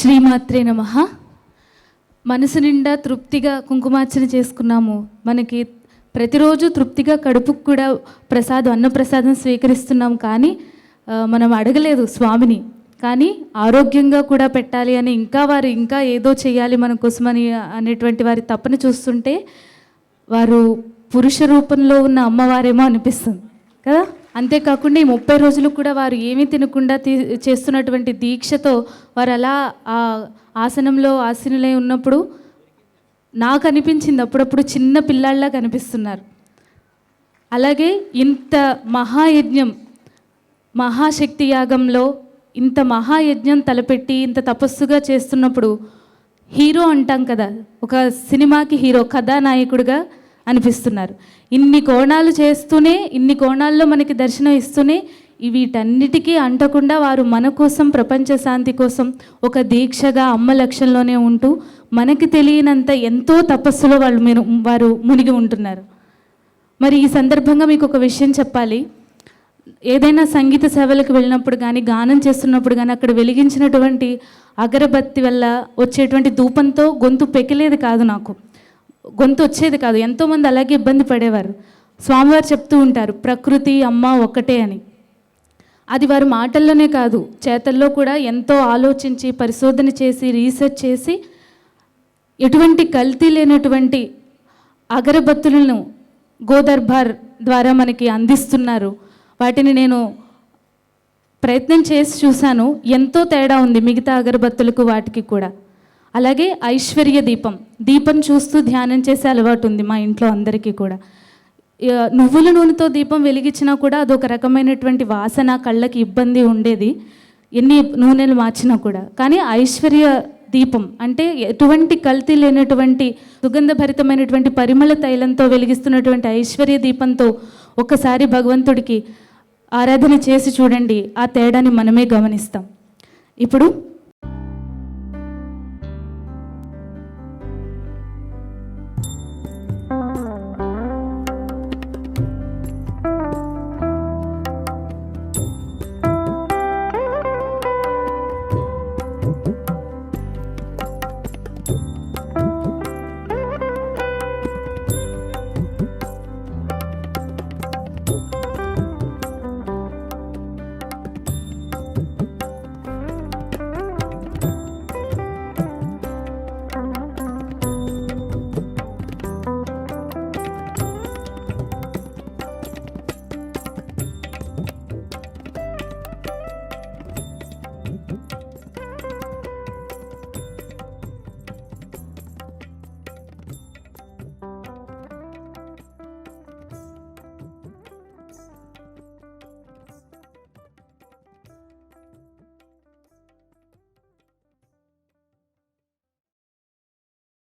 శ్రీమాత్రే నమ. మనసు నిండా తృప్తిగా కుంకుమార్చన చేసుకున్నాము. మనకి ప్రతిరోజు తృప్తిగా కడుపుకు కూడా ప్రసాదం అన్నప్రసాదం స్వీకరిస్తున్నాం కానీ మనం అడగలేదు స్వామిని. కానీ ఆరోగ్యంగా కూడా పెట్టాలి అని ఇంకా వారు ఇంకా ఏదో చేయాలి మన కోసమని అనేటువంటి వారి తప్పని చూస్తుంటే వారు పురుష రూపంలో ఉన్న అమ్మవారేమో అనిపిస్తుంది. కదా? అంతేకాకుండా ఈ ముప్పై రోజులు కూడా వారు ఏమీ తినకుండా తీ చేస్తున్నటువంటి దీక్షతో వారు అలా ఆ ఆసనంలో ఆసనులై ఉన్నప్పుడు నాకు అనిపించింది. అప్పుడప్పుడు చిన్న పిల్లల్లా కనిపిస్తున్నారు. అలాగే ఇంత మహాయజ్ఞం మహాశక్తి యాగంలో ఇంత మహాయజ్ఞం తలపెట్టి ఇంత తపస్సుగా చేస్తున్నప్పుడు హీరో అంటాం కదా ఒక సినిమాకి హీరో కథానాయకుడిగా అనిపిస్తున్నారు. ఇన్ని కోణాలు చేస్తూనే ఇన్ని కోణాల్లో మనకి దర్శనం ఇస్తూనే వీటన్నిటికీ అంటకుండా వారు మన కోసం ప్రపంచ శాంతి కోసం ఒక దీక్షగా అమ్మ లక్ష్యంలోనే ఉంటూ మనకి తెలియనంత ఎంతో తపస్సులో వాళ్ళు మీరు వారు మునిగి ఉంటున్నారు. మరి ఈ సందర్భంగా మీకు ఒక విషయం చెప్పాలి. ఏదైనా సంగీత సేవలకు వెళ్ళినప్పుడు కానీ గానం చేస్తున్నప్పుడు కానీ అక్కడ వెలిగించినటువంటి అగరబత్తి వల్ల వచ్చేటువంటి ధూపంతో గొంతు పెకిలేది కాదు నాకు. గొంతు వచ్చేది కాదు. ఎంతోమంది అలాగే ఇబ్బంది పడేవారు. స్వామివారు చెప్తూ ఉంటారు ప్రకృతి అమ్మ ఒక్కటే అని. అది వారి మాటల్లోనే కాదు చేతల్లో కూడా ఎంతో ఆలోచించి పరిశోధన చేసి రీసెర్చ్ చేసి ఎటువంటి కల్తీ లేనటువంటి అగరబత్తులను గోదర్బార్ ద్వారా మనకి అందిస్తున్నారు. వాటిని నేను ప్రయత్నం చేసి చూశాను. ఎంతో తేడా ఉంది మిగతా అగరబత్తులకు వాటికి కూడా. అలాగే ఐశ్వర్య దీపం. దీపం చూస్తూ ధ్యానం చేసే అలవాటు ఉంది మా ఇంట్లో అందరికీ కూడా. నువ్వుల నూనెతో దీపం వెలిగించినా కూడా అదొక రకమైనటువంటి వాసన కళ్ళకి ఇబ్బంది ఉండేది. ఎన్ని నూనెలు మార్చినా కూడా. కానీ ఐశ్వర్య దీపం అంటే ఎటువంటి కల్తీ లేనటువంటి సుగంధభరితమైనటువంటి పరిమళ తైలంతో వెలిగిస్తున్నటువంటి ఐశ్వర్య దీపంతో ఒకసారి భగవంతుడికి ఆరాధన చేసి చూడండి. ఆ తేడాని మనమే గమనిస్తాం. ఇప్పుడు